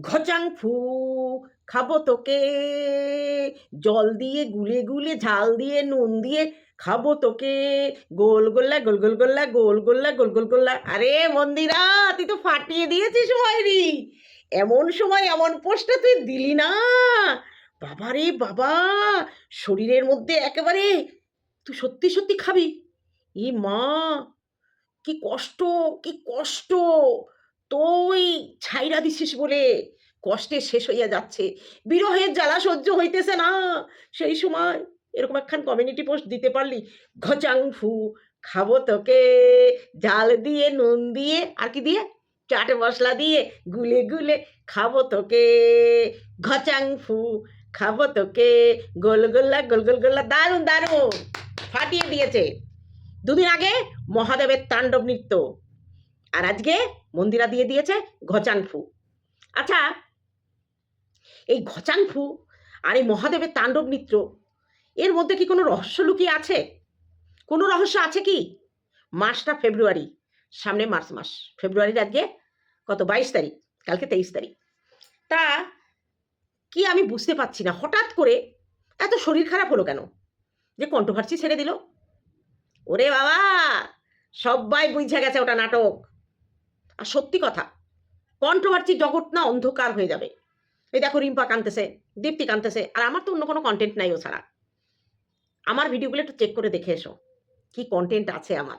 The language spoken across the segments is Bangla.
ঘচাং ফু, খাব তোকে। জল দিয়ে গুলে গুলে, ঝাল দিয়ে, নুন দিয়ে খাব তোকে। গোল গোল্লা, গোল গোল গোল্লা গোল গোল্লা, গোল গোল গোল্লা। আরে মন্দিরা, তুই তো ফাটিয়ে দিয়েছিস রি এমন সময় এমন পোস্টটা তুই দিলি না। বাবা রে বাবা, শরীরের মধ্যে একেবারে তুই সত্যি সত্যি খাবি। ই মা, কি কষ্ট কি কষ্ট। তুই ছাইরা দিছিস বলে কষ্টে শেষ হইয়া যাচ্ছে। বিরহের জ্বালা সহ্য হইতেছে না। সেই সময় এরকম একখান কমিউনিটি পোস্ট দিতে পারলি, ঘচাং ফু, খাব তোকে। জাল দিয়ে, নুন দিয়ে, আর কি দিয়ে? চাট মশলা দিয়ে, গুলে গুলে খাব তোকে। ঘচাং ফু, খাব তোকে। গোল গোল্লা, গোল গোল গোল্লা, দারুণ দারুণ! ফাটিয়ে দিয়েছে। দুদিন আগে মহাদেবের তাণ্ডব নৃত্য। আর আজকে মন্দিরা দিয়ে দিয়েছে ঘচাংফু আচ্ছা এই ঘচাংফু আর এই মহাদেবের তাণ্ডব নৃত্য এর মধ্যে কি কোনো রহস্য লুকিয়ে আছে? কোনো রহস্য আছে কি? মাসটা ফেব্রুয়ারি, সামনে মার্চ মাস। ফেব্রুয়ারির আজকে কত? বাইশ তারিখ, কালকে তেইশ তারিখ। তা কি আমি বুঝতে পারছি না, হঠাৎ করে এত শরীর খারাপ হলো কেন? যে কণ্ঠভার্সি ছেড়ে দিল। ওরে বাবা সবাই বুঝে গেছে ওটা নাটক। আর সত্যি কথা কন্ট্রোভার্সি জগৎ না অন্ধকার হয়ে যাবে। এই দেখো রিম্পা কানতেছে দীপ্তি কানতেছে আর আমার তো অন্য কোনো কন্টেন্ট নাই ও ছাড়া। আমার ভিডিওগুলো একটু চেক করে দেখে এসো, কি কন্টেন্ট আছে আমার।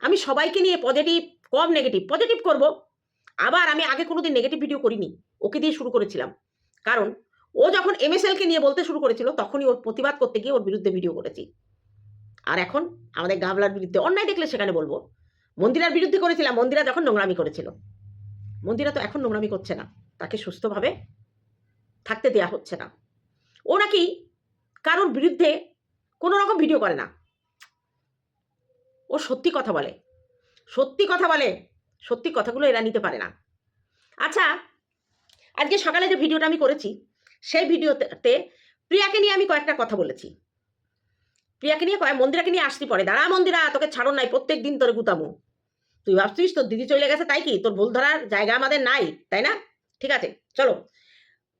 আমি সবাইকে নিয়ে পজিটিভ কম নেগেটিভ পজিটিভ করব, আবার আমি আগে কোনোদিন নেগেটিভ ভিডিও করিনি, ওকে দিয়ে শুরু করেছিলাম। কারণ, ও যখন এম এস এমএসএলকে নিয়ে বলতে শুরু করেছিল, তখনই ওর প্রতিবাদ করতে গিয়ে ওর বিরুদ্ধে ভিডিও করেছি। আর এখন আমাদের গাবলার বিরুদ্ধে অন্যায় দেখলে সেখানে বলব মন্দিরার বিরুদ্ধে করেছিলাম, মন্দিরা যখন নোংরামি করেছিল। মন্দিরা তো এখন নোংরামি করছে না, তাকে সুস্থভাবে থাকতে দেয়া হচ্ছে না। ও নাকি কারোর বিরুদ্ধে কোনো রকম ভিডিও করে না। ও সত্যি কথা বলে, সত্যি কথা বলে, সত্যি কথাগুলো এরা নিতে পারে না। আচ্ছা আজকে সকালে যে ভিডিওটা আমি করেছি, সেই ভিডিওতে প্রিয়াকে নিয়ে আমি কয়েকটা কথা বলেছি। প্রিয়াকে নিয়ে কয় মন্দিরাকে নিয়ে আসতে পরে, দাঁড়া মন্দিরা, তোকে ছাড়ো নাই প্রত্যেক দিন তোর গুতামো তুই ভাবছিস তোর দিদি চলে গেছে, তাই কি? তোর ভুল ধরার জায়গা আমাদের নাই, তাই না? ঠিক আছে, চলো।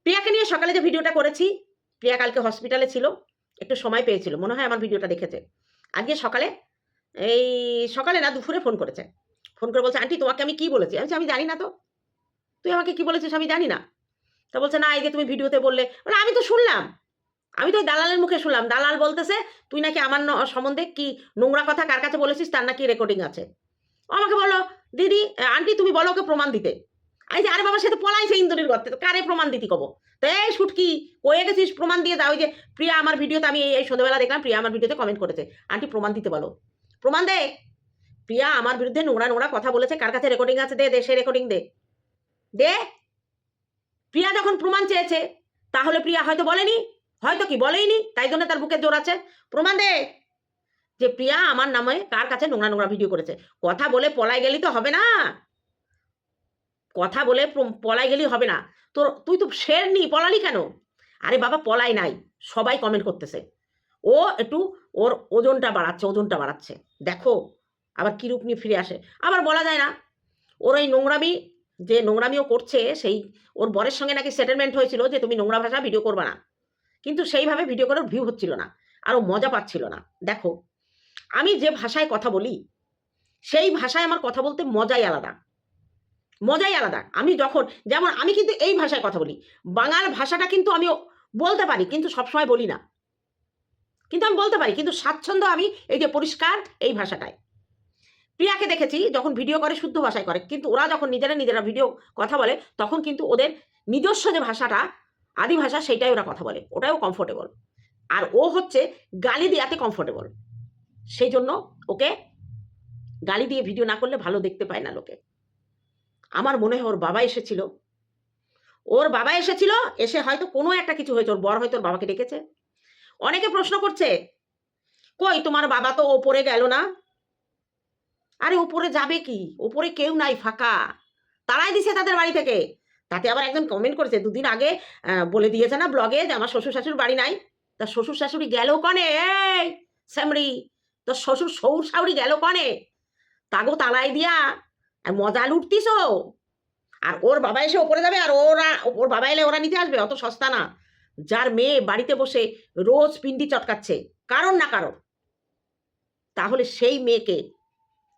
প্রিয়াকে নিয়ে সকালে যে ভিডিওটা করেছি, প্রিয়া কালকে হসপিটালে ছিল, একটু সময় পেয়েছিল, মনে হয় আমার ভিডিওটা দেখেছে। আজকে সকালে, এই সকালে না, দুপুরে ফোন করেছে। ফোন করে বলছে, আন্টি, তোমাকে আমি কি বলেছি? আমি আমি জানি না তো। তুই আমাকে কি বলেছিস আমি জানি না। তা বলছে, না, এই যে তুমি ভিডিওতে বললে। বলে, আমি তো শুনলাম। আমি তো দালালের মুখে শুনলাম। দালাল বলতেছে, তুই নাকি আমার সম্বন্ধে কি নোংরা কথা কার কাছে বলেছিস? তার নাকি রেকর্ডিং আছে। আমাকে বলো, দিদি আন্টি, তুমি বলো ওকে প্রমাণ দিতে। আমি যে, আরে বাবা, সে তো পলাইছে ইন্দুরির গর্তে তো কারে প্রমাণ দিতে কব? তো এই শুটকি কয়ে গেছিস? প্রমাণ দিয়ে দাও যে প্রিয়া আমার ভিডিওতে, আমি এই সন্ধ্যাবেলা দেখলাম, প্রিয়া আমার ভিডিওতে কমেন্ট করেছে। আন্টি, প্রমাণ দিতে বলো। প্রমাণ দে। প্রিয়া আমার বিরুদ্ধে নোংরা নোংরা কথা বলেছে, কার কাছে রেকর্ডিং আছে দে দে, সে রেকর্ডিং দে। দে। প্রিয়া যখন প্রমাণ চেয়েছে, তাহলে প্রিয়া হয়তো বলেনি, হয়তো কি বলেইনি, তাই জন্য তার বুকে জোর আছে। প্রমাণ দে। যে প্রিয়া আমার নামে কার কাছে নোংরা নোংরা ভিডিও করেছে? কথা বলে পলাই গেলি তো হবে না। কথা বলে পলাই গেলি হবে না। তোর, তুই তো শের নি পলালি কেন? আরে বাবা, পলাই নাই। সবাই কমেন্ট করতেছে। ও একটু ওর ওজনটা বাড়াচ্ছে ওজনটা বাড়াচ্ছে। দেখো, আবার কী রূপ নিয়ে ফিরে আসে। আবার বলা যায় না। ওর ওই নোংরামি, যে নোংরামিও করছে, সেই ওর বরের সঙ্গে নাকি সেটেলমেন্ট হয়েছিল যে তুমি নোংরা ভাষা ভিডিও করবে না। কিন্তু সেইভাবে ভিডিও করার ভিউ হচ্ছিল না। আরও মজা পাচ্ছিল না। দেখো আমি যে ভাষায় কথা বলি, সেই ভাষায় আমার কথা বলতে মজাই আলাদা। মজাই আলাদা। আমি যখন, যেমন আমি কিন্তু এই ভাষায় কথা বলি। বাঙাল ভাষাটা কিন্তু আমি বলতে পারি, কিন্তু সবসময় বলি না। কিন্তু আমি বলতে পারি, কিন্তু স্বাচ্ছন্দ্য আমি এই যে পরিষ্কার এই ভাষাটায়। প্রিয়াকে দেখেছি যখন ভিডিও করে শুদ্ধ ভাষায় করে, কিন্তু ওরা যখন নিজেরা নিজেরা ভিডিও কথা বলে, তখন কিন্তু ওদের নিজস্ব যে ভাষাটা, আদি ভাষা, সেইটাই ওরা কথা বলে। ওটাও কমফোর্টেবল আর ও হচ্ছে গালি দেওয়াতে কমফোর্টেবল সেই জন্য ওকে গালি দিয়ে ভিডিও না করলে ভালো দেখতে পায় না লোকে। আমার মনে হয় ওর বাবা এসেছিল। ওর বাবা এসেছিল, এসে হয়তো কোনো একটা কিছু হয়েছে, ওর বর হয়তো ওর বাবাকে ডেকেছে। অনেকে প্রশ্ন করছে, কই, তোমার বাবা তো ওপরে গেল না? আরে, ওপরে যাবে কি? ওপরে কেউ নাই, ফাঁকা। তারাই দিছে তাদের বাড়ি থেকে। তাতে আবার একজন কমেন্ট করেছে, দুদিন আগে বলে দিয়েছে না ব্লগে যে আমার শ্বশুর শাশুড়ি বাড়ি নাই? তা শ্বশুর শাশুড়ি গেল কনে? এই স্যামরি তোর শ্বশুর সৌর শাশুড়ি গেল কনে? তাগো তালাই দিয়া আর মজা লুটতিস? আর ওর বাবা এসে ওপরে যাবে আর ওরা, ওর বাবা এলে ওরা নিতে আসবে, অত সস্তা না। যার মেয়ে বাড়িতে বসে রোজ পিন্ডি চটকাচ্ছে কারণ না কারণ তাহলে সেই মেয়েকে,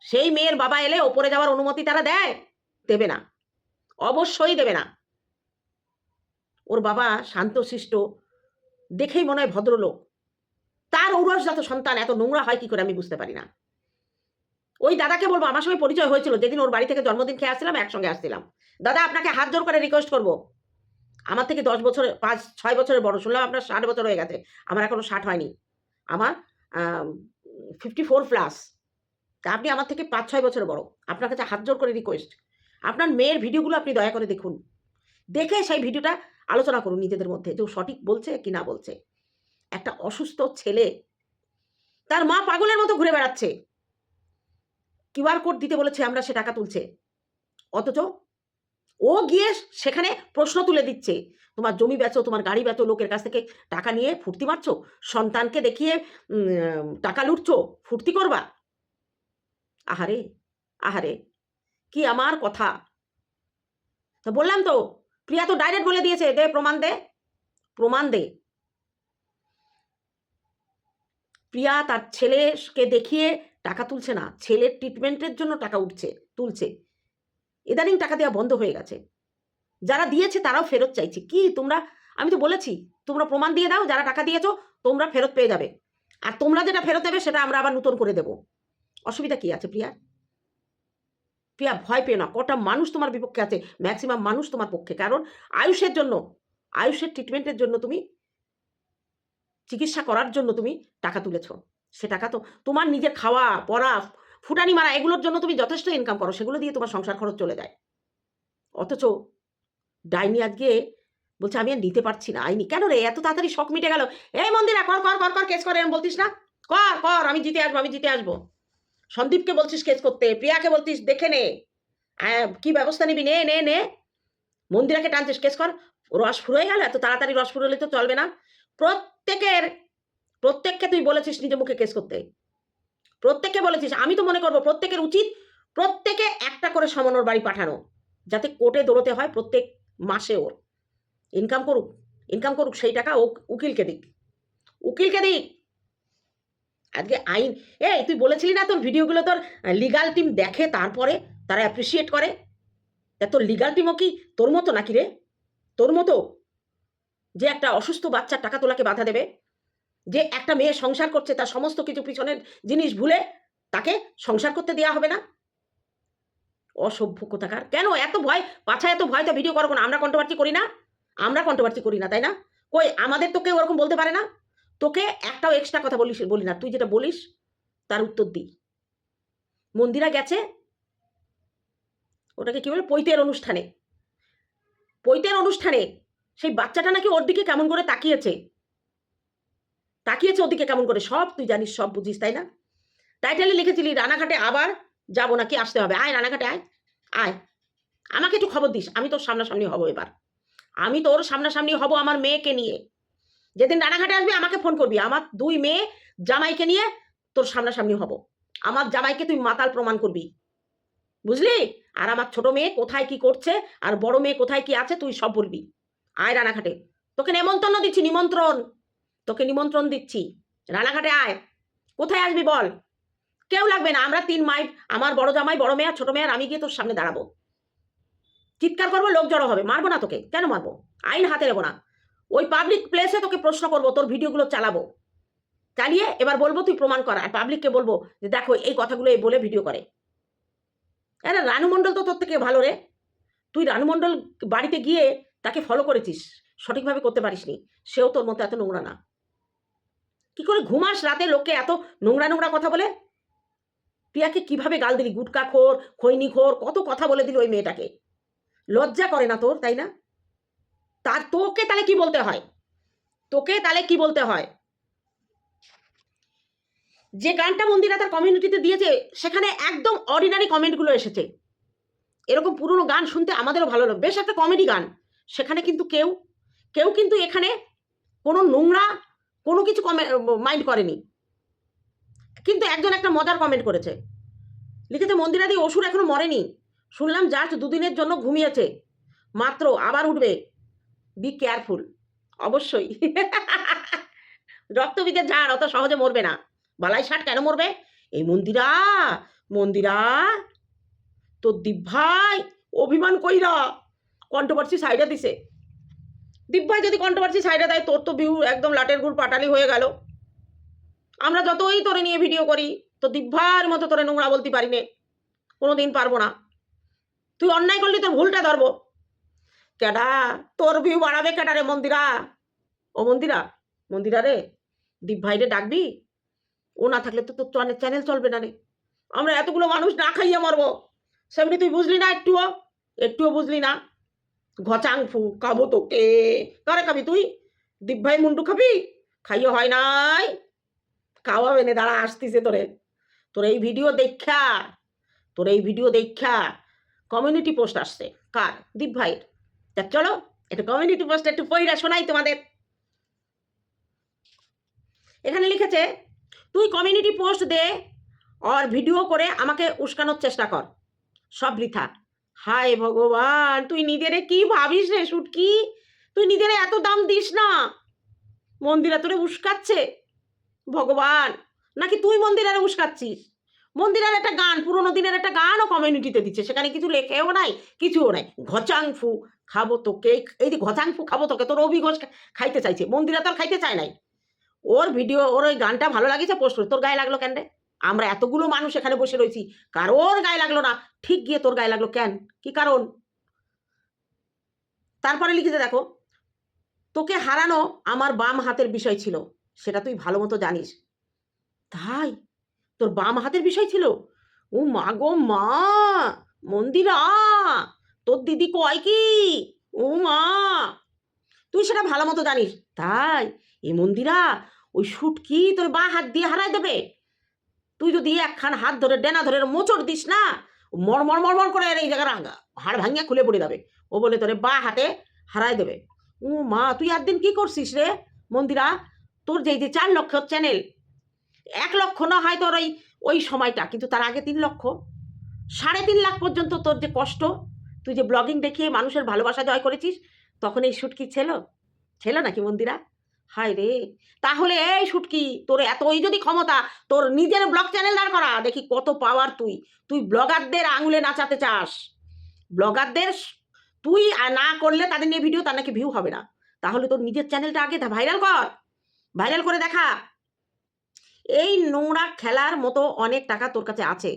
সেই মেয়ের বাবা এলে ওপরে যাওয়ার অনুমতি তারা দেয়? দেবে না। অবশ্যই দেবে না। ওর বাবা শান্তশিষ্ট, দেখেই মনে হয় ভদ্রলোক। তার ঔরসজাত সন্তান, এত নোংরা হয় কি করে আমি বুঝতে পারি না। ওই দাদাকে বলব, আমার সঙ্গে পরিচয় হয়েছিল, যেদিন ওর বাড়ি থেকে জন্মদিন খেয়ে আসছিলাম, একসঙ্গে আসছিলাম। দাদা, আপনাকে হাত জোর করে রিকোয়েস্ট করব। আমার থেকে দশ বছরের পাঁচ, ছয় বছরের বড়, শুনলাম আপনার ষাট বছর হয়ে গেছে, আমার এখনও ষাট হয়নি। আমার ফিফটি ফোর প্লাস তা আপনি আমার থেকে পাঁচ, ছয় বছর বড়। আপনার কাছে হাত জোর করে রিকোয়েস্ট আপনার মেয়ের ভিডিওগুলো আপনি দয়া করে দেখুন। দেখে সেই ভিডিওটা আলোচনা করুন নিজেদের মধ্যে, যে সঠিক বলছে কি না বলছে। একটা অসুস্থ ছেলে তার মা পাগলের মতো ঘুরে বেড়াচ্ছে। কিউআর কোড দিতে বলেছে আমরা সে টাকা তুলছে। অথচ ও গিয়ে সেখানে প্রশ্ন তুলে দিচ্ছে, তোমার জমি বেচো, তোমার গাড়ি বেচো, লোকের কাছ থেকে টাকা নিয়ে ফুর্তি মারছো? সন্তানকে দেখিয়ে টাকা লুটছো? ফুর্তি করবা? আহারে আহারে, কি আমার কথা? তো বললাম তো, প্রিয়া তো ডাইরেক্ট বলে দিয়েছে, দে প্রমাণ দে প্রমাণ দে। প্রিয়া তার ছেলেকে দেখিয়ে টাকা তুলছে না। ছেলের ট্রিটমেন্টের জন্য টাকা উঠছে, তুলছে। ইদানিং টাকা দেওয়া বন্ধ হয়ে গেছে। যারা দিয়েছে তারাও ফেরত চাইছে। কি, তোমরা, আমি তো বলেছি, তোমরা প্রমাণ দিয়ে দাও, যারা টাকা দিয়েছ, তোমরা ফেরত পেয়ে যাবে। আর তোমরা যেটা ফেরত দেবে, সেটা আমরা আবার নতুন করে দেব। অসুবিধা কি আছে, প্রিয়া? প্রিয়া, ভয় পেও না। কটা মানুষ তোমার বিপক্ষে আছে। ম্যাক্সিমাম মানুষ তোমার পক্ষে। কারণ আয়ুষের জন্য, আয়ুষের ট্রিটমেন্টের জন্য তুমি চিকিৎসা করার জন্য তুমি টাকা তুলেছো। সে টাকা তো তোমার নিজের খাওয়া, পড়া, ফুটানি মারা এগুলোর জন্য তুমি যথেষ্ট ইনকাম করো, সেগুলো দিয়ে তোমার সংসার খরচ চলে যায়। অথচ ডাইনি আজকে বলছে, আমি আর নিতে পারছি না, আইনি। কেন রে? এত তাড়াতাড়ি শখ মিটে গেল? এই মন্দিরা, কর কর কর কর কেস করে, এরম বলতিস না? কর কর, আমি জিতে আসব, আমি জিতে আসব। সন্দীপকে বলছিস কেস করতে, প্রিয়াকে বলতিস, দেখে নে কি ব্যবস্থা নিবি? নে নে নে। মন্দিরাকে টানছিস কেস কর, রস ফুরোয় গেল? এত তাড়াতাড়ি রস ফুরোলে তো চলবে না। প্রত্যেকের, প্রত্যেককে তুই বলেছিস নিজে মুখে কেস করতে। প্রত্যেককে বলেছিস, আমি তো মনে করব প্রত্যেকের উচিত প্রত্যেকে একটা করে সমানোর বাড়ি পাঠানো, যাতে কোর্টে দৌড়তে হয় প্রত্যেক মাসে ওর। ইনকাম করুক ইনকাম করুক, সেই টাকা ও উকিলকে দিক। উকিলকে দিক। আজকে আইন, এই তুই বলেছিলি না তোর ভিডিওগুলো তোর লিগাল টিম দেখে, তারপরে তারা অ্যাপ্রিসিয়েট করে? তা তোর লিগাল টিমও কি তোর মতো নাকি রে? তোর মতো? যে একটা অসুস্থ বাচ্চার টাকা তোলাকে বাধা দেবে, যে একটা মেয়ে সংসার করছে তার সমস্ত কিছু পিছনের জিনিস ভুলে তাকে সংসার করতে দেওয়া হবে না? অসভ্য কোথাকার। কেন এত ভয়? পাছায় এত ভয় তো ভিডিও করব না, আমরা কন্ট্রোভার্সি করি না? আমরা কন্ট্রোভার্সি করি না, তাই না? কই, আমাদের তো কেউ ওরকম বলতে পারে না? তোকে একটাও এক্সট্রা কথা বলিস, বলি না। তুই যেটা বলিস, তার উত্তর দিই মন্দিরা গেছে, ওটাকে কি বলে? পৈতের অনুষ্ঠানে। পৈতের অনুষ্ঠানে সেই বাচ্চাটা নাকি ওর দিকে কেমন করে তাকিয়েছে? তাকিয়েছে ওদিকে কেমন করে? সব তুই জানিস, সব বুঝিস, তাই না? টাইটেলে লিখেছিলি, রানাঘাটে আবার যাব নাকি, আসতে হবে। আয় রানাঘাটে, আয়। আয়। আমাকে একটু খবর দিস, আমি তোর সামনাসামনি হব এবার। আমি তোর সামনাসামনি হব আমার মেয়েকে নিয়ে। যেদিন রানাঘাটে আসবি, আমাকে ফোন করবি। আমার দুই মেয়ে জামাইকে নিয়ে তোর সামনাসামনি হব। আমার জামাইকে তুই মাতাল প্রমাণ করবি। বুঝলি? আর আমার ছোট মেয়ে কোথায় কি করছে? আর বড় মেয়ে কোথায় কি আছে? তুই সব বলবি। আয় রানাঘাটে। তোকে নেমন্তন্ন দিচ্ছি, নিমন্ত্রণ। তোকে নিমন্ত্রণ দিচ্ছি। রানাঘাটে আয়। কোথায় আসবি বল? কেউ লাগবে না। আমরা তিন মাই আমার বড় জামাই, বড় মেয়ে আর ছোট মেয়ে আর আমি গিয়ে তোর সামনে দাঁড়াবো। চিৎকার করব, লোক জড়ো হবে। মারবো না তোকে। কেন মারবো? আইন হাতে নেব না। ওই পাবলিক প্লেসে তোকে প্রশ্ন করব, তোর ভিডিওগুলো চালাবো। চালিয়ে এবার বলব তুই প্রমাণ কর। আর পাবলিককে বলব যে দেখো, এই কথাগুলো এই বলে ভিডিও করে। আরে রানু মণ্ডল তো তোর থেকে ভালো রে। তুই রানু মণ্ডল বাড়িতে গিয়ে তাকে ফলো করেছিস, সঠিকভাবে করতে পারিসনি, সেও তোর মতো এত নোংরা না। কি করে ঘুমাস রাতে লোককে এত নোংরা নোংরা কথা বলে? প্রিয়াকে কীভাবে গাল দিলি? গুটকা খোর, খৈনি খোর, কত কথা বলে দিলি ওই মেয়েটাকে? লজ্জা করে না তোর, তাই না? তার তোকে তাহলে কি বলতে হয়? তোকে তাহলে কি বলতে হয়? যে গানটা মন্দিরা তার কমিউনিটিতে দিয়েছে, সেখানে একদম অর্ডিনারি কমেন্টগুলো এসেছে। এরকম পুরনো গান শুনতে আমাদেরও ভালো লাগে বেশ একটা কমেডি গান। সেখানে কিন্তু কেউ কেউ কিন্তু এখানে কোনো নোংরা কোনো কিছু কমে মাইন্ড করেনি। কিন্তু একজন একটা মজার কমেন্ট করেছে। লিখেছে মন্দিরাদি অসুর এখনও মরেনি। শুনলাম জাস্ট দুদিনের জন্য ঘুমিয়েছে। মাত্র আবার উঠবে। বি কেয়ারফুল অবশ্যই। রক্তবীজের ঝাড়, অত সহজে মরবে না। বালাই ষাট কেন মরবে? এই মন্দিরা মন্দিরা, তোর দীপ ভাই অভিমান কইরা। কন্ট্রোভার্সি সাইডে দিছে। দীপ ভাই যদি কন্ট্রোভার্সি সাইডে দেয়, তোর তো ভিউ একদম লাটের গুড় পাটালি হয়ে গেল। আমরা যতই তোরে নিয়ে ভিডিও করি, তো দিব্যার মতো তোরে নোংরা বলতে পারি নে। কোনো দিন পারব না। তুই অন্যায় করলি, তোর ভুলটা ধরবো। কেডা, তোর ভিউ বাড়াবে কেডা রে মন্দিরা? ও মন্দিরা মন্দিরা রে দীপ ভাইরে ডাকবি? ও না থাকলে তো তোর চ্যানেল চলবে না রে। আমরা এতগুলো মানুষ না খাইয়ে মরবো। সেমনি তুই বুঝলি না একটুও? একটুও বুঝলি না। ঘচাং ফু খাব তোকে। কারে খাবি তুই? দীপ ভাই মুন্ডু খাবি? খাইয়ে হয় নাই। খাওয়াবে নে দাঁড়া, আসতিছে তোরে। তোর এই ভিডিও দেখা। তোর এই ভিডিও দেখা। কমিউনিটি পোস্ট আসছে। কার? দীপ ভাইয়ের তা চলো, একটু কমিউনিটি পোস্ট একটু পইরা শোনাই তোমাদের। এখানে লিখেছে, তুই কমিউনিটি পোস্ট দে, আর ভিডিও করে আমাকে উস্কানোর চেষ্টা কর। সব বৃথা। হায় ভগবান, তুই নিজেরে কি ভাবিস রে শুটকি তুই নিজেরে এত দাম দিস না। মন্দিরা তোরে উস্কাচ্ছে। ভগবান, নাকি তুই মন্দিরারে উস্কাচ্ছিস? মন্দিরের একটা গান, পুরোনো দিনের একটা গানও কমিউনিটিতে দিচ্ছে। সেখানে কিছু লেখেও নাই, কিছুও নাই। ঘচাংফু, খাব তোকে, এই যে ঘচাংফু, খাব তোকে, তোর অভি ঘোষ খাইতে চাইছে। মন্দিরা তোর খাইতে চায় নাই। ওর ভিডিও ওর ওই গানটা ভালো লাগিয়েছে পোস্ট তোর গায়ে লাগল কেন রে? আমরা এতগুলো মানুষ এখানে বসে রয়েছি। কারোর গায়ে লাগল না। ঠিক গিয়ে তোর গায়ে লাগল কেন? কি কারণ? তারপরে লিখেছে দেখো, তোকে হারানো আমার বাম হাতের বিষয় ছিল। সেটা তুই ভালো মতো জানিস। তাই? তোর বাম হাতের বিষয় ছিল? ও মা গো মা, মন্দিরা, তোর দিদি কয় কি? ও মা, তুই সেটা ভালো মতো জানিস। তাই এ মন্দিরা, ওই শুটকি তোর বা হাত দিয়ে হারাই দেবে। তুই যদি একখান হাত ধরে ডেনা ধরে মোচড় দিস না মর মর মর মর করে এই জায়গার হাড় ভাঙিয়া খুলে পড়ে যাবে। ও বলে তোরে বা হাতে হারাই দেবে। ও মা, তুই একদিন কি করছিস রে? মন্দিরা, তোর যে চার লক্ষ চ্যানেল, এক লক্ষ না হয় তোর ওই ওই সময়টা, কিন্তু তার আগে তিন লক্ষ। সাড়ে তিন লাখ পর্যন্ত তোর যে কষ্ট, তুই যে ব্লগিং দেখিয়ে মানুষের ভালোবাসা জয় করেছিস, তখন এই শুটকি ছিল? ছিল নাকি মন্দিরা? হায় রে। তাহলে এই শুটকি, তোর এতই যদি ক্ষমতা, তোর নিজের ব্লগ চ্যানেল দাঁড় করা। দেখি কত পাওয়ার তুই। তুই ব্লগারদের আঙুলে নাচাতে চাস। ব্লগারদের তুই না করলে তাদের নিয়ে ভিডিও তার নাকি ভিউ হবে না। তাহলে তোর নিজের চ্যানেলটা আগে ভাইরাল কর। ভাইরাল করে দেখা। এই নোংরা খেলার মতো অনেক টাকা তোর কাছে আছে,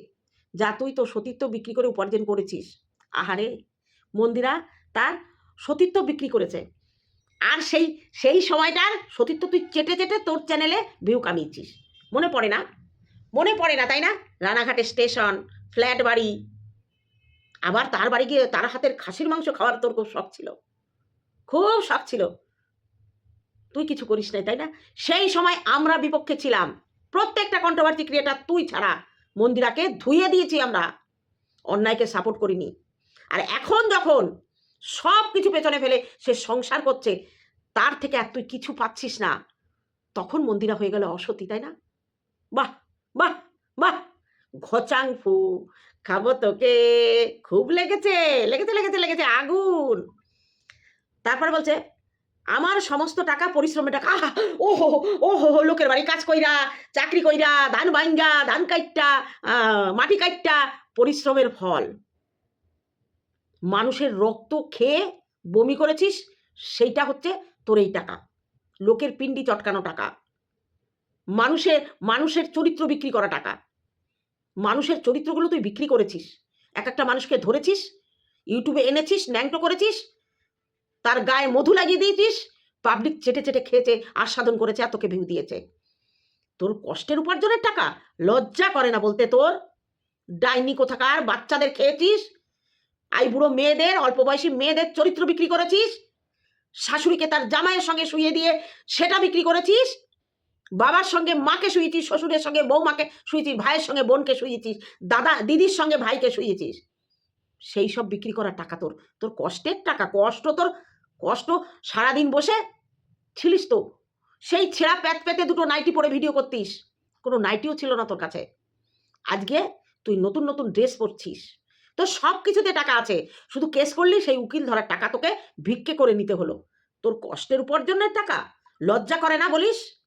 যা তুই তোর সতীত্ব বিক্রি করে উপার্জন করেছিস। আহারে, মন্দিরা তার সতীত্ব বিক্রি করেছে। আর সেই সেই সময়টার সতীত্ব তুই চেটে চেটে তোর চ্যানেলে ভিউ কামিয়েছিস। মনে পড়ে না? মনে পড়ে না, তাই না? রানাঘাটে স্টেশন ফ্ল্যাট বাড়ি। আবার তার বাড়ি গিয়ে তার হাতের খাসির মাংস খাওয়ার তোর খুব শখ ছিল। খুব শখ ছিল। তুই কিছু করিস নাই, তাই না? সেই সময় আমরা বিপক্ষে ছিলাম। প্রত্যেকটা কন্ট্রোভার্সি ক্রিয়েটার তুই ছাড়া। মন্দিরাকে ধুয়ে দিয়েছি আমরা। অন্যায়কে সাপোর্ট করিনি। আর এখন যখন সব কিছু পেছনে ফেলে সে সংসার করছে। তার থেকে আর তুই কিছু পাচ্ছিস না। তখন মন্দিরা হয়ে গেল অসতী, তাই না? বাহ বাহ বাহ। ঘচাং ফু, খাব তোকে। খুব লেগেছে লেগেছে লেগেছে লেগেছে, আগুন। তারপরে বলছে, আমার সমস্ত টাকা, পরিশ্রমের টাকা ও হো ও হো লোকের বাড়ি কাজ কইরা, চাকরি কইরা, ধান বাইঙ্গা ধান কাইটটা মাটি কাইটটা, পরিশ্রমের ফল। মানুষের রক্ত খেয়ে বমি করেছিস, সেইটা হচ্ছে তোর এই টাকা। লোকের পিন্ডি চটকানো টাকা। মানুষের মানুষের চরিত্র বিক্রি করা টাকা। মানুষের চরিত্রগুলো তুই বিক্রি করেছিস। এক একটা মানুষকে ধরেছিস, ইউটিউবে এনেছিস, ন্যাংটো করেছিস, তার গায়ে মধু লাগিয়ে দিয়েছিস, পাবলিক চেটে চেটে খেয়েছে, আস্বাদন করেছে আর তোকে ভিউ দিয়েছে। তোর কষ্টের উপার্জনের টাকা লজ্জা করে না বলতে তোর? ডাইনি কোথাকার, বাচ্চাদের খেয়েছিস আই বুড়ো মেয়েদের, অল্প বয়সী মেয়েদের চরিত্র বিক্রি করেছিস? শাশুড়িকে তার জামাইয়ের সঙ্গে শুয়ে দিয়ে সেটা বিক্রি করেছিস? বাবার সঙ্গে মাকে শুয়েছিস শ্বশুরের সঙ্গে বৌমাকে শুয়েছিস ভাইয়ের সঙ্গে বোনকে শুয়েছিস দাদা, দিদির সঙ্গে ভাইকে শুয়েছিস সেই সব বিক্রি করার টাকা তোর তোর কষ্টের টাকা, কষ্ট তোর, কষ্ট সারাদিন বসে ছিলিস তো। সেই ছেঁড়া প্যাত প্যাতে দুটো নাইটি পরে ভিডিও করতিস। কোনো নাইটিও ছিল না তোর কাছে। আজকে তুই নতুন নতুন ড্রেস পরছিস। তো সব কিছুতে টাকা আছে। শুধু কেস করলি, সেই উকিল ধরার টাকা তোকে ভিক্ষে করে নিতে হলো। তোর কষ্টের উপার্জনের টাকা? লজ্জা করে না বলিস?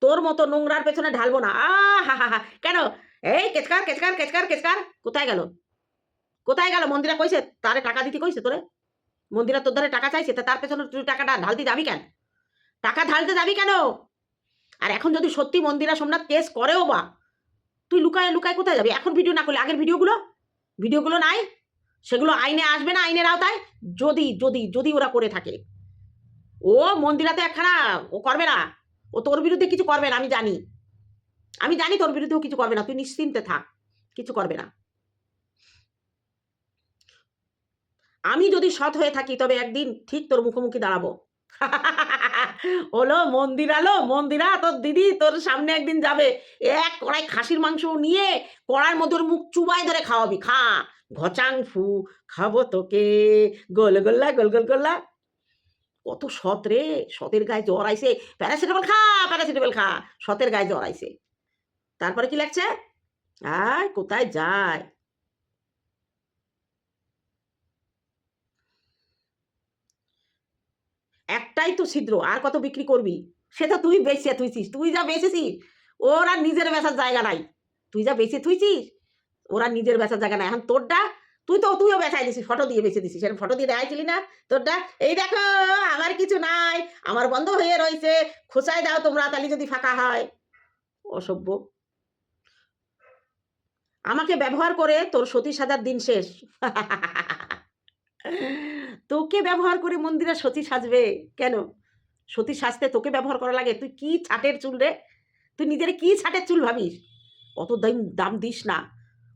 তোর মতো নোংরার পেছনে ঢালবো না। আ, হা হা হা। কেন? এই কেচকার কেচকার কেচকার কেচকার। কোথায় গেল? কোথায় গেল? মন্দিরা কইছে, তারে টাকা দিতে কইছে তোরে। মন্দিরা তোর ধরে টাকা চাইছে, তা তার পেছনে তুই টাকাটা ঢালতে যাবি কেন? টাকা ঢালতে যাবি কেন? আর এখন যদি সত্যি মন্দিরা সোমনাথ কেস করেও বা তুই লুকায় লুকায় কোথায় যাবি? এখন ভিডিও না করলে আগের ভিডিওগুলো ভিডিওগুলো নাই? সেগুলো আইনে আসবে না আইনের আওতায়? যদি যদি যদি ওরা করে থাকে। ও মন্দিরাতে একখানা, ও করবে না। ও তোর বিরুদ্ধে কিছু করবে না, আমি জানি। আমি জানি তোর বিরুদ্ধেও কিছু করবে না। তুই নিশ্চিন্তে থাক, কিছু করবে না। আমি যদি সৎ হয়ে থাকি, তবে একদিন ঠিক তোর মুখোমুখি দাঁড়াবো। হলো মন্দির আলো, মন্দিরা, তোর দিদি, তোর সামনে একদিন যাবে। এক কড়াই খাসির মাংস নিয়ে কড়ার মধ্যে মুখ চুবাই ধরে খাওয়াবি। খা, ঘচাং ফু, খাব তোকে। গোল গোল্লা গোল গোল গোল্লা কত সৎ রে, সতের গায়ে জ্বর আইসে প্যারাসিটামল খা প্যারাসিটামল খা। সতের গায়ে জ্বর আইসে তারপরে কি লাগছে? আয়, কোথায় যায়? একটাই তো ছিদ্র, আর কত বিক্রি করবি? সেটা তুই বেঁচে তুইছিস তুই যা বেঁচেছিস, ওর নিজের বেচার জায়গা নাই। তুই যা বেঁচে তুইছিস ওরা নিজের বেচার জায়গা নাই। এখন তোরটা, তুই তো, তুইও বেচাই দিছিস, ফটো দিয়ে বেঁচে দিছিস। সেরকম ফটো দিয়ে দেখাইছিলি না? তোরটা, এই দেখো, আমার কিছু নাই, আমার বন্ধ হয়ে রয়েছে খোঁচাই দাও তোমরা তাহলে যদি ফাঁকা হয়। অসভ্য। আমাকে ব্যবহার করে তোর সতী সাজার দিন শেষ। তোকে ব্যবহার করে মন্দিরে সতী সাজবে? কেন? সতী সাজতে তোকে ব্যবহার করা লাগে? তুই কি ছাটের চুল রে? তুই নিজের কি ছাটের চুল ভাবিস? অত দাম দাম দিস না।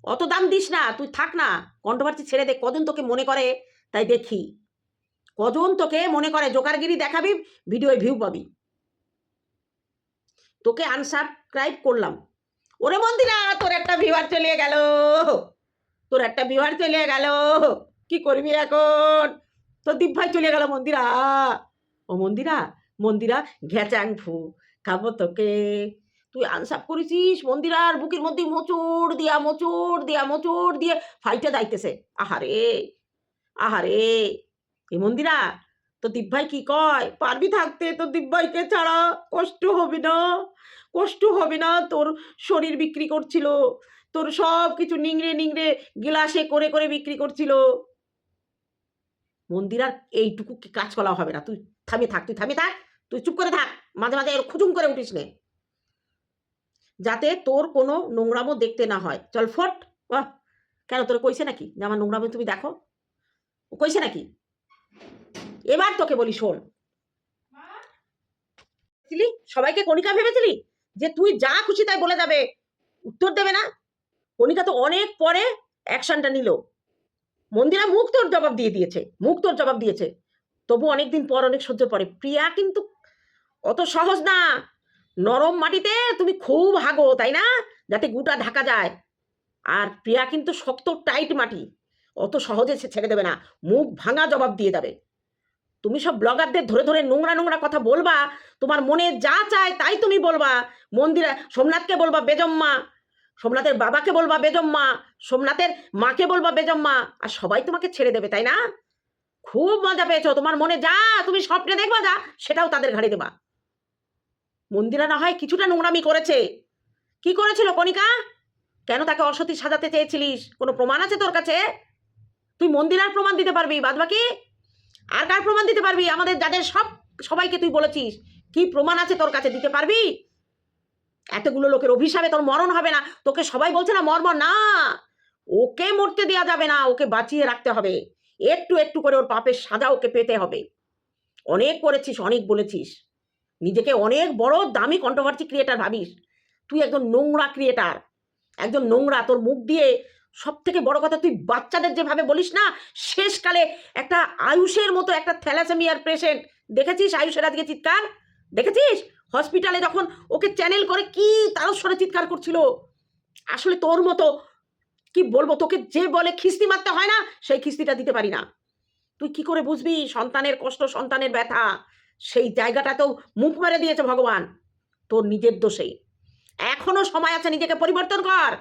অত দাম দিস না, তুই থাক না। কন্ট্রোভার্সি ছেড়ে দে কজন তোকে মনে করে? তাই দেখি। কজন তোকে মনে করে? জোকারগিরি দেখাবি ভিডিওয় ভিউ পাবি। তোকে আনসাবস্ক্রাইব করলাম। ওরে মন্দিরা তোর একটা ভিউয়ার চলে গেল। তোর একটা ভিউয়ার চলে গেল। কি করবি এখন? তোর দীপ ভাই চলে গেল, মন্দিরা। ও মন্দিরা মন্দিরা ঘেচাং ফু, খাব তোকে। তুই আনসাপ করেছিস, মন্দিরার বুকের মধ্যে মোচড় দিয়া মোচড় দিয়া, মোচড় দিয়ে ফাইটে যাইতেছে। আহারে আহারে। এ মন্দিরা, তো দীপ ভাই কি কয়? পারবি থাকতে তোর দীপ ভাইকে ছাড়া কষ্ট হবে না। কষ্ট হবে না, তোর শরীর বিক্রি করছিল। তোর সব কিছু নিংড়ে নিংড়ে গিলাসে করে করে বিক্রি করছিল। মন্দিরার এইটুকু কি কাজ করা হবে না? তুই থামিয়ে থাক, তুই থামিয়ে থাক, তুই চুপ করে থাক, মাঝে মাঝে খুচুম করে উঠিস নে। যাতে তোর কোনো নোংরামো দেখতে না হয়। চল ফট বাহ কেন তোর কইছে নাকি যে আমার নোংরামো তুমি দেখো? ও কইছে নাকি? এবার তোকে বলি শোন। সবাইকে কণিকা ভেবেছিলি? যে তুই যা খুশি তাই বলে যাবে। উত্তর দেবে না? কণিকা তো অনেক পরে অ্যাকশনটা নিল। মন্দিরা মুখ তোর জবাব দিয়ে দিয়েছে মুখ তোর জবাব দিয়েছে। তবু অনেকদিন পর অনেক সহ্য পরে প্রিয়া কিন্তু অত সহজ না। নরম মাটিতে তুমি খুব হাগো, তাই না? যাতে গুটা ঢাকা যায়। আর প্রিয়া কিন্তু শক্ত, টাইট মাটি। অত সহজে সে ছেড়ে দেবে না। মুখ ভাঙা জবাব দিয়ে দেবে। তুমি সব ব্লগারদের ধরে ধরে নোংরা নোংরা কথা বলবা। তোমার মনে যা চায় তাই তুমি বলবা। মন্দিরা, সোমনাথকে বলবা, বেজম্মা। সোমনাথের বাবাকে বলবা, বেজম্মা, সোমনাথের মাকে বলবা, বেজম্মা। আর সবাই তোমাকে ছেড়ে দেবে, তাই না? খুব মজা পেয়েছ, তোমার মনে যা তুমি স্বপ্নে দেখবা যা, সেটাও তাদের ঘাড়ে দেবা। মন্দিরা না হয় কিছুটা নোংরামি করেছে। কি করেছিল কণিকা? কেন তাকে অসতী সাজাতে চেয়েছিলিস? কোনো প্রমাণ আছে তোর কাছে? তুই মন্দিরার প্রমাণ দিতে পারবি বাদ বাকি আর কার প্রমাণ দিতে পারবি? আমাদের যাদের সব, সবাইকে তুই বলেছিস। কি প্রমাণ আছে তোর কাছে দিতে পারবি? এতগুলো লোকের অভিশাপে তোর মরণ হবে না। তোকে সবাই বলছে না মর্ম না। ওকে মরতে দেওয়া যাবে না, ওকে বাঁচিয়ে রাখতে হবে। একটু একটু করে ওর পাপের সাজা ওকে পেতে হবে। অনেক করেছিস, অনেক বলেছিস। নিজেকে অনেক বড় দামি কন্ট্রোভার্সি ক্রিয়েটার ভাবিস। তুই একজন নোংরা ক্রিয়েটার একজন নোংরা। তোর মুখ দিয়ে সব থেকে বড় কথা তুই বাচ্চাদের যেভাবে বলিস না, শেষকালে একটা আয়ুষের মতো একটা থ্যালাসেমিয়ার পেশেন্ট দেখেছিস আয়ুষের আজকে চিৎকার? দেখেছিস? হসপিটালে যখন ওকে চ্যানেল করে কি তারস্বরে চিৎকার করছিল? আসলে তোর মতো, কি বলব, তোকে যে বলে খিস্তি মারতে হয় না, সেই খিস্তিটা দিতে পারি না। তুই কি করে বুঝবি? সন্তানের কষ্ট, সন্তানের ব্যথা, সেই জায়গাটাতেও মুখ মেরে দিয়েছে ভগবান। তোর নিজের দোষেই এখনও সময় আছে, নিজেকে পরিবর্তন কর।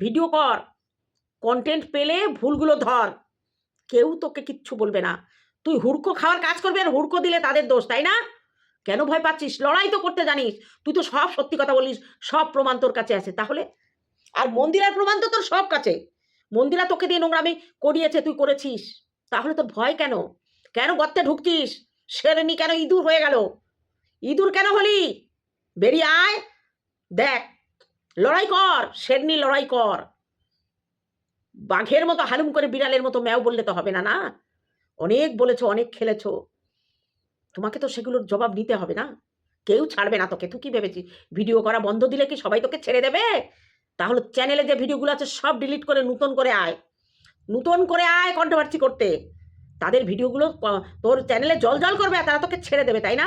ভিডিও কর। কন্টেন্ট পেলে ভুলগুলো ধর। কেউ তোকে কিচ্ছু বলবে না। তুই হুড়কো খাওয়ার কাজ করবি আর হুড়কো দিলে তাদের দোষ, তাই না? কেন ভয় পাচ্ছিস? লড়াই তো করতে জানিস। তুই তো সব সত্যি কথা বলিস, সব প্রমাণ তোর কাছে আছে। তাহলে? আর মন্দিরার প্রমাণ তো তোর সব কাছে। মন্দিরা তোকে দিয়ে নোংরামি করিয়েছে, তুই করেছিস। তাহলে তোর ভয় কেন? কেন গর্তে ঢুকছিস? শেরনি কেন ইঁদুর হয়ে গেল? ইঁদুর কেন হলি? বেরিয়ে আয়। দেখ, লড়াই কর শেরনি লড়াই কর। বাঘের মতো হালুম করে বিড়ালের মতো ম্যাও বললে তো হবে না না? অনেক বলেছ, অনেক খেলেছো। তোমাকে তো সেগুলোর জবাব দিতে হবে না। কেউ ছাড়বে না তোকে। তুই কি ভেবেছিস? ভিডিও করা বন্ধ দিলে কি সবাই তোকে ছেড়ে দেবে? তাহলে চ্যানেলে যে ভিডিওগুলো আছে সব ডিলিট করে নতুন করে আয়। নতুন করে আয় কন্ট্রোভার্সি করতে। তাদের ভিডিওগুলো তোর চ্যানেলে জল জল করবে তারা তোকে ছেড়ে দেবে, তাই না?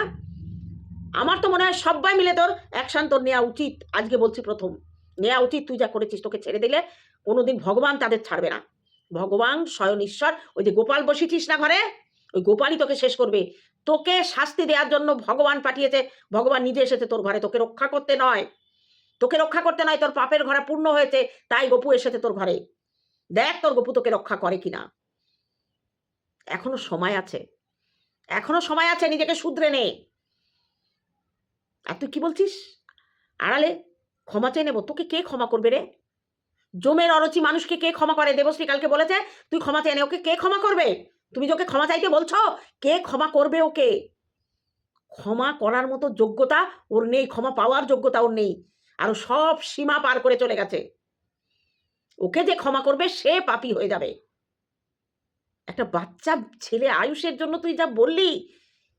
আমার তো মনে হয় সবাই মিলে তোর অ্যাকশন তোর নেওয়া উচিত। আজকে বলছি প্রথম। নেওয়া উচিত তুই যা করেছিস তোকে ছেড়ে দিলে কোনোদিন ভগবান তাদের ছাড়বে না। ভগবান স্বয়ং ঈশ্বর, ওই যে গোপাল বসেছিস না ঘরে? ওই গোপালই তোকে শেষ করবে। তোকে শাস্তি দেওয়ার জন্য ভগবান পাঠিয়েছে। ভগবান নিজে এসেছে তোর ঘরে। তোকে রক্ষা করতে নয়। তোকে রক্ষা করতে নয়, তোর পাপের ঘরে পূর্ণ হয়েছে, তাই গপু এসেছে তোর ঘরে। দেখ তোর গপু তোকে রক্ষা করে কিনা। এখনও সময় আছে। এখনও সময় আছে, নিজেকে শুধরে নে। আর তুই কি বলছিস? আড়ালে ক্ষমা চেয়ে নেব। তোকে কে ক্ষমা করবে রে? জমের অরচি মানুষকে কে ক্ষমা করে? দেবশ্রী কালকে বলেছে, তুই ক্ষমা চেয়ে নে। ওকে কে ক্ষমা করবে? তুমি যে ওকে ক্ষমা চাইতে বলছো? কে ক্ষমা করবে ওকে? ক্ষমা করার মতো যোগ্যতা ওর নেই, ক্ষমা পাওয়ার যোগ্যতা ওর নেই। আর ও সব সীমা পার করে চলে গেছে। ওকে যে ক্ষমা করবে, সে পাপি হয়ে যাবে। একটা বাচ্চা ছেলে আয়ুষের জন্য তুই যা বললি,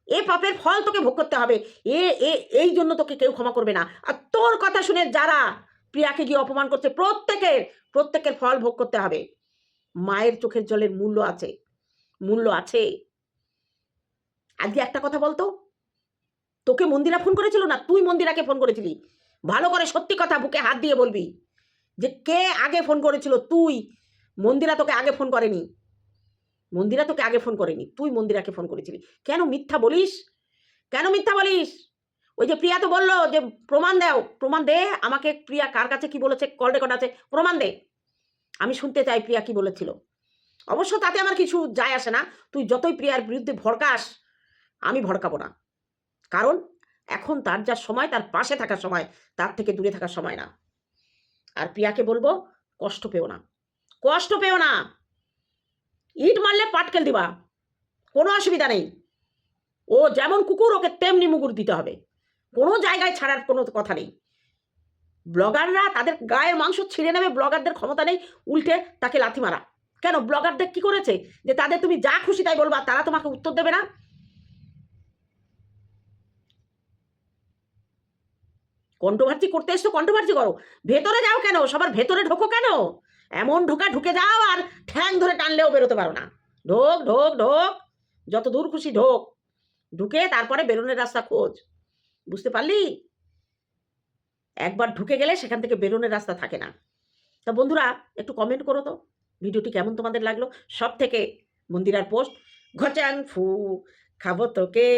এ পাপের ফল তোকে ভোগ করতে হবে। এ এ, এই জন্য তোকে কেউ ক্ষমা করবে না। আর তোর কথা শুনে যারা প্রিয়াকে গিয়ে অপমান করছে, প্রত্যেকের প্রত্যেকের ফল ভোগ করতে হবে। মায়ের চোখের জলের মূল্য আছে। মূল্য আছে। আজকে একটা কথা বলতো? তোকে মন্দিরা ফোন করেছিল না? তুই মন্দিরাকে ফোন করেছিলি? ভালো করে সত্যি কথা বুকে হাত দিয়ে বলবি যে কে আগে ফোন করেছিল? তুই। মন্দিরা তোকে আগে ফোন করেনি। মন্দিরা তোকে আগে ফোন করেনি। তুই মন্দিরাকে ফোন করেছিলি। কেন মিথ্যা বলিস? কেন মিথ্যা বলিস? ওই যে প্রিয়া তো বলল যে, প্রমাণ দাও, প্রমাণ দে আমাকে। প্রিয়া কার কাছে কি বলেছে? কল রেকর্ড আছে। প্রমাণ দে। আমি শুনতে চাই প্রিয়া কি বলেছিল। অবশ্য তাতে আমার কিছু যায় আসে না। তুই যতই প্রিয়ার বিরুদ্ধে ভড়কাস, আমি ভড়কাবো না। কারণ এখন তার যা সময়, তার পাশে থাকার সময়, তার থেকে দূরে থাকার সময় না। আর প্রিয়াকে বলব, কষ্ট পেও না। কষ্ট পেও না। ইট মারলে পাটকেল দিবা। কোনো অসুবিধা নেই। ও যেমন কুকুর, ওকে তেমনি মুগুর দিতে হবে। কোনো জায়গায় ছাড়ার কোনো কথা নেই। ব্লগাররা তাদের গায়ের মাংস ছিঁড়ে নেবে, ব্লগারদের ক্ষমতা নেই, উল্টে তাকে লাথি মারা। কেন ব্লগারদের কি করেছে? যে তাদের তুমি যা খুশি তাই বলবা, তারা তোমাকে উত্তর দেবে না? কন্ট্রোভার্সি করতে এসছো কন্ট্রোভার্সি করো। ভেতরে যাও কেন? সবার ভেতরে ঢোকো কেন? এমন ঢোকা ঢুকে যাও আর ঠ্যাং ধরে টানলেও বেরোতে পারো না। ঢোক ঢোক ঢোক, যত দূর খুশি ঢোক। ঢুকে তারপরে বেরোনের রাস্তা খোঁজ। বুঝতে পারলি? একবার ঢুকে গেলে সেখান থেকে বেরোনের রাস্তা থাকে না। তা বন্ধুরা, একটু কমেন্ট করো তো। ভিডিওটি কেমন তোমাদের লাগল? সব থেকে মন্দিরার পোস্ট। ঘচাং ফু, খাব তোকে।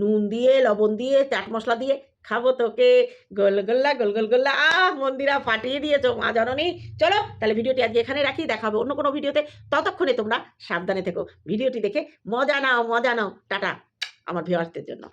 নুন দিয়ে, লবণ দিয়ে, চাট মশলা দিয়ে, খাব তোকে। গোলগোল্লা গোলগোলগোল্লা আহ, মন্দিরা ফাটিয়ে দিয়েছ, মা জননী। চলো, তাহলে ভিডিওটি আজকে এখানে রাখি। দেখা হবে অন্য কোনো ভিডিওতে। ততক্ষণে তোমরা সাবধানে থেকো। ভিডিওটি দেখে মজা নাও মজা নাও। টাটা, আমার ভিউয়ার্সদের জন্য।